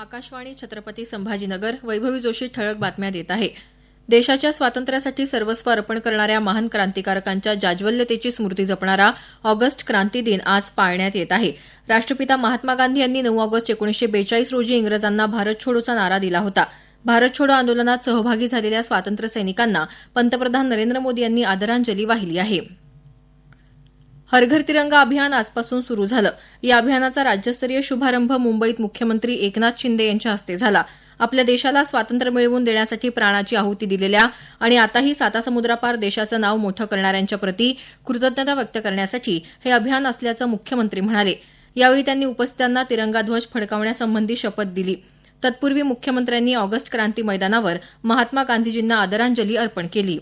आकाशवाणी छत्रपती संभाजीनगर वैभवी जोशी ठळक बातम्या देत आहे. देशाच्या स्वातंत्र्यासाठी सर्वस्व अर्पण करणाऱ्या महान क्रांतिकारकांच्या जाज्वल्यतेची स्मृती जपणारा ऑगस्ट क्रांती दिन आज पाळण्यात येत आहे. राष्ट्रपिता महात्मा गांधी यांनी नऊ ऑगस्ट एकोणीसशे बेचाळीस रोजी इंग्रजांना भारत छोडोचा नारा दिला होता. भारत छोडो आंदोलनात सहभागी झालेल्या स्वातंत्र्य सैनिकांना पंतप्रधान नरेंद्र मोदी यांनी आदरांजली वाहिली आहे. हर घर तिरंगा अभियान आजपासून सुरू झालं. या अभियानाचा राज्यस्तरीय शुभारंभ मुंबईत मुख्यमंत्री एकनाथ शिंदे यांच्या हस्ते झाला. आपल्या देशाला स्वातंत्र्य मिळवून देण्यासाठी प्राणाची आहुती दिलेल्या आणि आताही सातासमुद्रापार देशाचं नाव मोठं करणाऱ्यांच्या प्रति कृतज्ञता व्यक्त करण्यासाठी हे अभियान असल्याचं मुख्यमंत्री म्हणाले. यावेळी त्यांनी उपस्थितांना तिरंगा ध्वज फडकावण्यासंबंधी शपथ दिली. तत्पूर्वी मुख्यमंत्र्यांनी ऑगस्ट क्रांती मैदानावर महात्मा गांधीजींना आदरांजली अर्पण केली.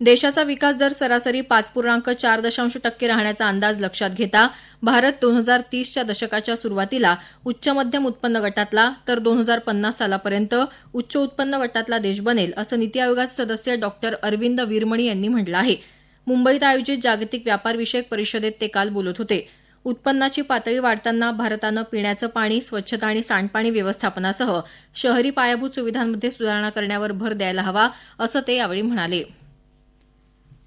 देशाचा विकास दर सरासरी पाच पूर्णांक चार दशांश टक्के राहण्याचा अंदाज लक्षात घेता भारत दोन हजार तीसच्या दशकाच्या सुरुवातीला उच्च मध्यम उत्पन्न गटातला तर दोन हजार पन्नास सालापर्यंत उच्च उत्पन्न गटातला देश बनेल असं नीती आयोगाचे सदस्य डॉक्टर अरविंद वीरमणी यांनी म्हटलं आहे. मुंबईत आयोजित जागतिक व्यापार विषयक परिषदेत ते काल बोलत होते. उत्पन्नाची पातळी वाढताना भारतानं पिण्याचं पाणी स्वच्छता आणि सांडपाणी व्यवस्थापनासह शहरी पायाभूत सुविधांमध्ये सुधारणा करण्यावर भर द्यायला हवा असं ते यावेळी म्हणाले.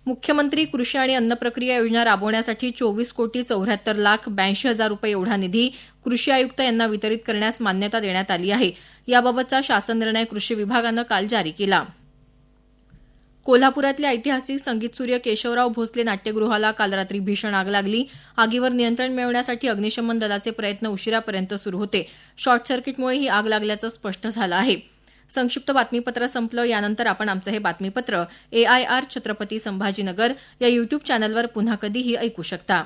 मुख्यमंत्री कृषी आणि अन्न प्रक्रिया योजना राबवण्यासाठी चोवीस कोटी चौऱ्याहत्तर लाख ब्याऐंशी हजार रुपये एवढा निधी कृषी आयुक्त यांना वितरित करण्यास मान्यता देण्यात आली आहे. याबाबतचा शासन निर्णय कृषी विभागानं काल जारी केला. कोल्हापुरातले ऐतिहासिक संगीत सूर्य केशवराव भोसले नाट्यगृहाला काल रात्री भीषण आग लागली. आगीवर नियंत्रण मिळवण्यासाठी अग्निशमन दलाचे प्रयत्न उशिरापर्यंत सुरू होते. शॉर्ट सर्किटमुळे ही आग लागल्याचं स्पष्ट झालं आहे. संक्षिप्त बातमीपत्र संपलं. यानंतर आपण आमचं हे बातमीपत्र एआयआर छत्रपती संभाजीनगर या युट्यूब चॅनलवर पुन्हा कधीही ऐकू शकता.